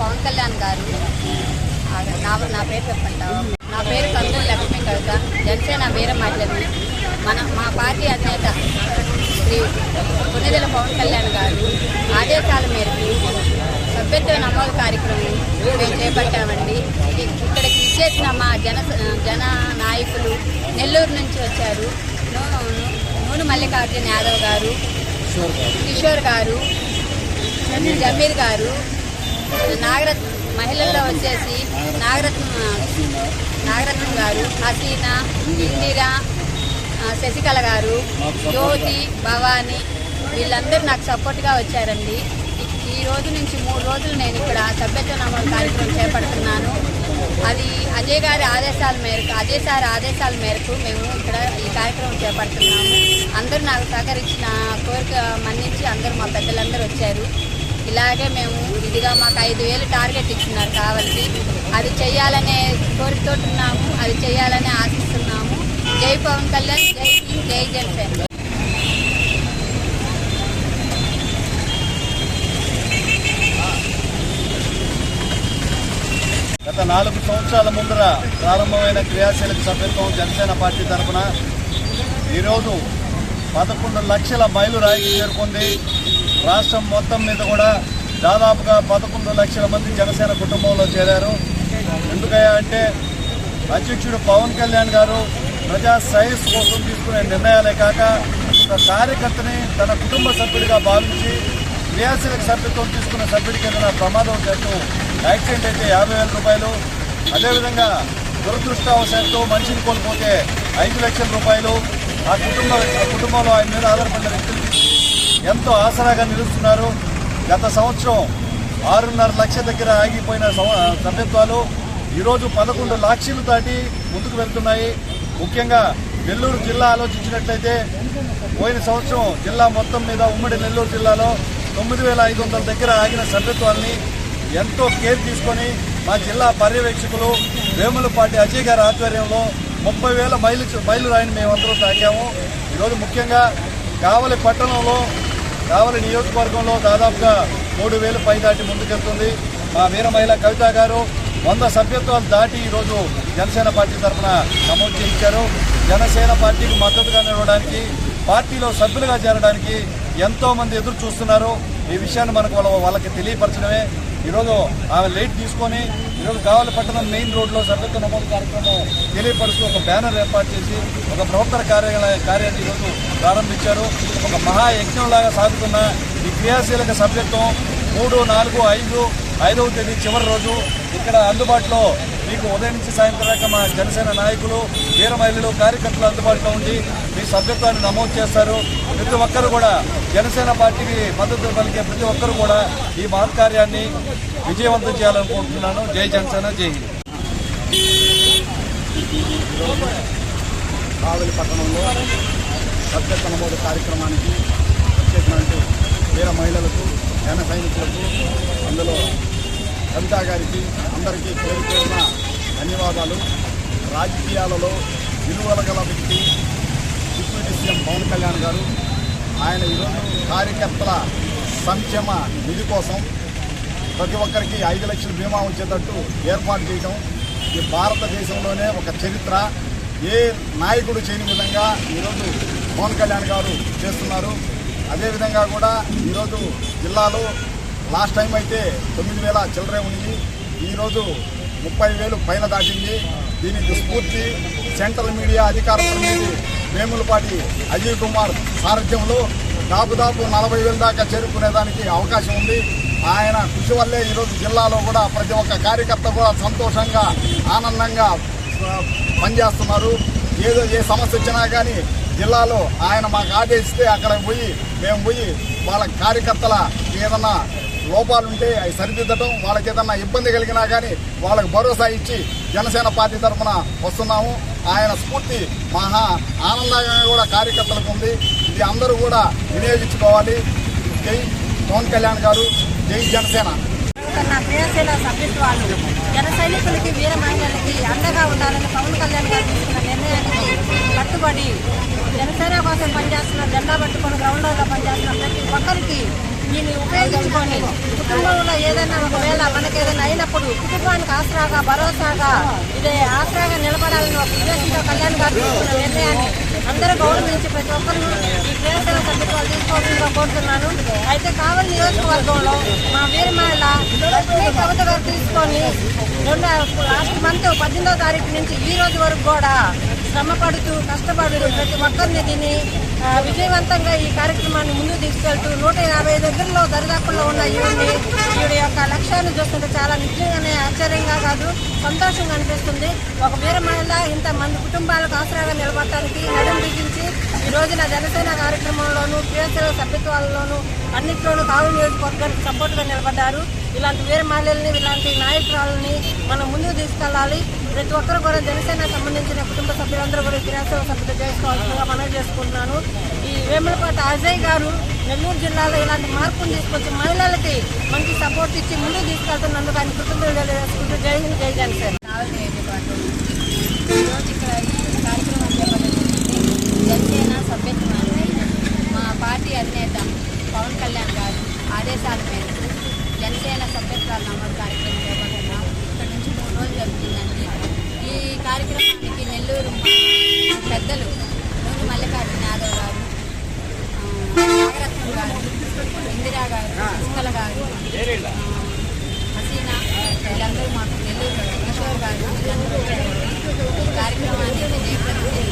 పవన్ కళ్యాణ్ గారు. నా నా పేరు చెప్పంటావా? నా పేరు కందులు లక్ష్మీ కవిత. జనసేన వీర మహిళని. మన మా పార్టీ అధినేత శ్రీ కొన్నిదెల పవన్ కళ్యాణ్ గారు ఆదేశాల మేరకు సభ్యత్వ నమోదు కార్యక్రమం మేము చేపట్టామండి. ఇక్కడికి ఇచ్చేసిన మా జన జన నాయకులు నెల్లూరు నుంచి వచ్చారు. నూనె మల్లికార్జున యాదవ్ గారు. కిషోర్ గారు జమీర్ గారు నాగరత్న మహిళల్లో వచ్చేసి నాగరత్న నాగరత్నం గారు హసీనా ఇందిరా శశికళ గారు జ్యోతి భవాని వీళ్ళందరూ నాకు సపోర్ట్గా వచ్చారండి. ఈ- ఈ రోజు నుంచి మూడు రోజులు నేను ఇక్కడ సభ్యత్వ నమోదు కార్యక్రమం చేపడుతున్నాను. అది అజయ్ గారి ఆదేశాల మేరకు అజయ్ సార్ ఆదేశాల మేరకు మేము ఇక్కడ ఈ కార్యక్రమం చేపడుతున్నాము. అందరూ నాకు సహకరించిన కోరిక మన్నించి అందరూ మా పెద్దలందరూ వచ్చారు. ఇలాగే మేము ఇదిగా మాకు ఐదు వేలు టార్గెట్ ఇచ్చినారు కావాల్సి అది చేయాలనే కోరికతో ఉన్నాము అది చేయాలని ఆశిస్తున్నాము. జై పవన్ కళ్యాణ్ జై హింద్ జై జనసేన. గత నాలుగు సంవత్సరాల ముందర ప్రారంభమైన క్రియాశీలక సభ్యత్వం జనసేన పార్టీ తరఫున ఈరోజు పదకొండు లక్షల మైలురాయికి చేరుకుంది రాష్ట్రం మొత్తం మీద కూడా దాదాపుగా పదకొండు లక్షల మంది జనసేన కుటుంబంలో చేరారు. ఎందుకయ్యా అంటే అధ్యక్షుడు పవన్ కళ్యాణ్ గారు ప్రజా శ్రేయస్సు కోసం తీసుకునే నిర్ణయాలే కాక ఒక కార్యకర్తని తన కుటుంబ సభ్యుడిగా భావించి క్రియాశీలక సభ్యత్వం తీసుకున్న సభ్యుడికి ఏదైనా ప్రమాదం చేస్తూ యాక్సిడెంట్ అయితే యాభై వేల రూపాయలు. అదేవిధంగా దురదృష్టవశాత్తు మనిషిని కోల్పోతే ఐదు లక్షల రూపాయలు. ఆ కుటుంబ కుటుంబంలో ఆయన మీద ఆధారపడిన వ్యక్తులు ఎంతో ఆసరాగా నిలుస్తున్నారు. గత సంవత్సరం ఆరున్నర లక్ష దగ్గర ఆగిపోయిన సభ్యత్వాలు ఈరోజు పదకొండు లక్షలు దాటి ముందుకు వెళ్తున్నాయి. ముఖ్యంగా నెల్లూరు జిల్లా ఆలోచించినట్లయితే పోయిన సంవత్సరం జిల్లా మొత్తం మీద ఉమ్మడి నెల్లూరు జిల్లాలో తొమ్మిది వేల ఐదు వందల దగ్గర ఆగిన సభ్యత్వాల్ని ఎంతో కేర్ తీసుకొని మా జిల్లా పర్యవేక్షకులు వేములపాటి అజయ్ గారి ఆధ్వర్యంలో ముప్పై వేల మైలు మైలు రాయిని మేమందరం తాకాము. ఈరోజు ముఖ్యంగా కావలి పట్టణంలో కావలి నియోజకవర్గంలో దాదాపుగా మూడు వేలు పై దాటి ముందుకెళ్తుంది మా వీర మహిళ కవిత గారు వంద సభ్యత్వాలు దాటి ఈరోజు జనసేన పార్టీ తరఫున నమోదు చేయించారు. జనసేన పార్టీకి మద్దతుగా నిలవడానికి పార్టీలో సభ్యులుగా చేరడానికి ఎంతోమంది ఎదురు చూస్తున్నారు. ఈ విషయాన్ని మనకు వాళ్ళ వాళ్ళకి తెలియపరచడమే. ఈరోజు ఆమె లైట్ తీసుకొని ఈరోజు కావాలి పట్టణం మెయిన్ రోడ్లో సభ్యత్వ నమోదు కార్యక్రమం తెలియపరుస్తూ ఒక బ్యానర్ ఏర్పాటు చేసి ఒక ప్రవర్తన కార్యాలయ కార్యాన్ని ఈరోజు ప్రారంభించారు. ఒక మహాయజ్ఞంలాగా సాగుతున్న ఈ క్రియాశీలక సభ్యత్వం మూడు నాలుగు ఐదు ఐదవ తేదీ చివరి రోజు ఇక్కడ అందుబాటులో మీకు ఉదయం నుంచి సాయంత్రం దాకా మా జనసేన నాయకులు వీర మహిళలు కార్యకర్తలు అందుబాటులో ఉండి మీ సభ్యత్వాన్ని నమోదు చేస్తారు. ప్రతి ఒక్కరు కూడా జనసేన పార్టీకి మద్దతు పలికే ప్రతి ఒక్కరు కూడా ఈ మహత్కార్యాన్ని విజయవంతం చేయాలనుకుంటున్నాను. జై జనసేన జై హింద్. కావలి పట్టణంలో సభ్యత్వ నమోదు కార్యక్రమానికి వచ్చేసినటువంటి వీర మహిళలకు జన సైనికులకు అందులో కవిత గారికి అందరికీ పేరు పేరున ధన్యవాదాలు. రాజకీయాలలో విలువల గల వ్యక్తి డిప్యూటీ సీఎం పవన్ కళ్యాణ్ గారు. ఆయన ఈరోజు కార్యకర్తల సంక్షేమ నిధి కోసం ప్రతి ఒక్కరికి ఐదు లక్షల బీమా వచ్చేటట్టు ఏర్పాటు చేయడం ఈ భారతదేశంలోనే ఒక చరిత్ర. ఏ నాయకుడు చేయని విధంగా ఈరోజు పవన్ కళ్యాణ్ గారు చేస్తున్నారు. అదేవిధంగా కూడా ఈరోజు జిల్లాలో లాస్ట్ టైం అయితే తొమ్మిది వేల చిల్లరే ఉంది ఈరోజు ముప్పై వేలు పైన దాటింది. దీని దుస్ఫూర్తి సెంట్రల్ మీడియా అధికార ప్రతినిధి వేములపాటి అజయ్ కుమార్ సారథ్యంలో దాదాపు నలభై వేల దాకా చేరుకునేదానికి అవకాశం ఉంది. ఆయన కృషి వల్లే ఈరోజు జిల్లాలో కూడా ప్రతి ఒక్క కార్యకర్త కూడా సంతోషంగా ఆనందంగా పనిచేస్తున్నారు. ఏదో ఏ సమస్య వచ్చినా కానీ జిల్లాలో ఆయన మాకు ఆదేశిస్తే అక్కడ పోయి మేము పోయి వాళ్ళ కార్యకర్తల ఏదన్నా లోపాలు ఉంటే అవి సరిదిద్దటం వాళ్ళకి ఏదన్నా ఇబ్బంది కలిగినా కానీ వాళ్ళకి భరోసా ఇచ్చి జనసేన పార్టీ తరఫున వస్తున్నాము. ఆయన స్ఫూర్తి మహా ఆనందంగా కూడా కార్యకర్తలకు ఉంది. ఇది అందరూ కూడా వినియోగించుకోవాలి. జై పవన్ కళ్యాణ్ గారు జై జనసేన. నా క్రియాశీల సభ్యత్వాలు జన సైనికులకి వీర మహిళలకి అండగా ఉండాలని పవన్ కళ్యాణ్ గారు తీసుకున్న నిర్ణయానికి కట్టుబడి జనసేన కోసం పనిచేస్తున్న జెండా పట్టుకొని గ్రౌండ్లో పనిచేస్తున్న దీన్ని ఉపయోగించుకొని కుటుంబంలో ఏదైనా ఒకవేళ మనకి ఏదైనా అయినప్పుడు కుటుంబానికి ఆసరాగా భరోసాగా ఇదే ఆసరాగా నిలబడాలని ఒక ఉద్దేశంతో కళ్యాణ్ గారు తీసుకున్న నిర్ణయాన్ని అందరూ గౌరవించి ప్రతి ఒక్కరు ఈ క్రియాశీల సందర్భాలు తీసుకోవాల్సిందిగా కోరుతున్నాను. అయితే కావలి నియోజకవర్గంలో మా వీరమహిళ లక్ష్మీ కవిత గారు తీసుకొని రెండు లాస్ట్ మంత్ పద్దెనిమిదో తారీఖు నుంచి ఈ రోజు వరకు కూడా శ్రమ పడుతూ కష్టపడుతూ ప్రతి ఒక్కరిని దీన్ని విజయవంతంగా ఈ కార్యక్రమాన్ని ముందుకు తీసుకెళ్తూ నూట యాభై దగ్గరలో దరిదాపుల్లో ఉన్న ఈవిడ్ని ఈవిడ యొక్క లక్ష్యాన్ని చూస్తుంటే చాలా నిజంగానే ఆశ్చర్యంగా కాదు సంతోషంగా అనిపిస్తుంది. ఒక వీర మహిళ ఇంత మంది కుటుంబాలకు ఆసరాగా నిలబడటానికి నడుం బిగించి ఈ రోజున జనసేన కార్యక్రమంలోనూ క్రియాశీల సభ్యత్వాలలోనూ అన్నింటిలోనూ కావు నియోజకవర్గానికి సపోర్ట్గా నిలబడ్డారు. ఇలాంటి వీర మహిళల్ని ఇలాంటి నాయకురాలని మనం ముందుకు తీసుకెళ్ళాలి. ప్రతి ఒక్కరు కూడా జనసేన సంబంధించిన కుటుంబ సభ్యులందరూ కూడా క్రియాశీల సభ్యత చేసుకోవాల్సిందిగా మనవి చేసుకుంటున్నాను. ఈ వేములపాటి అజయ్ గారు నెల్లూరు జిల్లాలో ఇలాంటి మార్పులు తీసుకొచ్చి మహిళలకి మంచి సపోర్ట్ ఇచ్చి ముందుకు తీసుకెళ్తున్నందుకు ఆయన కుటుంబం తెలియజేసుకుంటూ జై జై జనసేన కావలి నియోజకవర్గం ఈరోజు ఇక్కడ ఈ కార్యక్రమం చేపట్టింది జనసేన సభ్యత్వాన్ని మా పార్టీ అధినేత పవన్ కళ్యాణ్ గారు ఆదేశాల మేరకు జనసేన సభ్యత్వాల నమోదు కార్యక్రమం చేపడుతున్నాం ఇక్కడ నుంచి మూడు రోజులు జరుగుతుందండి ఈ కార్యక్రమానికి నెల్లూరు మా పెద్దలు నూనె మల్లికార్జున యాదవ్ గారు ఆ, నాగరత్నం గారు ఇందిరా గారు శశికళ గారు హసీనా వీళ్ళందరూ మాకు నెల్లూరు కిషోర్ గారు వీళ్ళందరూ ఈ కార్యక్రమాన్ని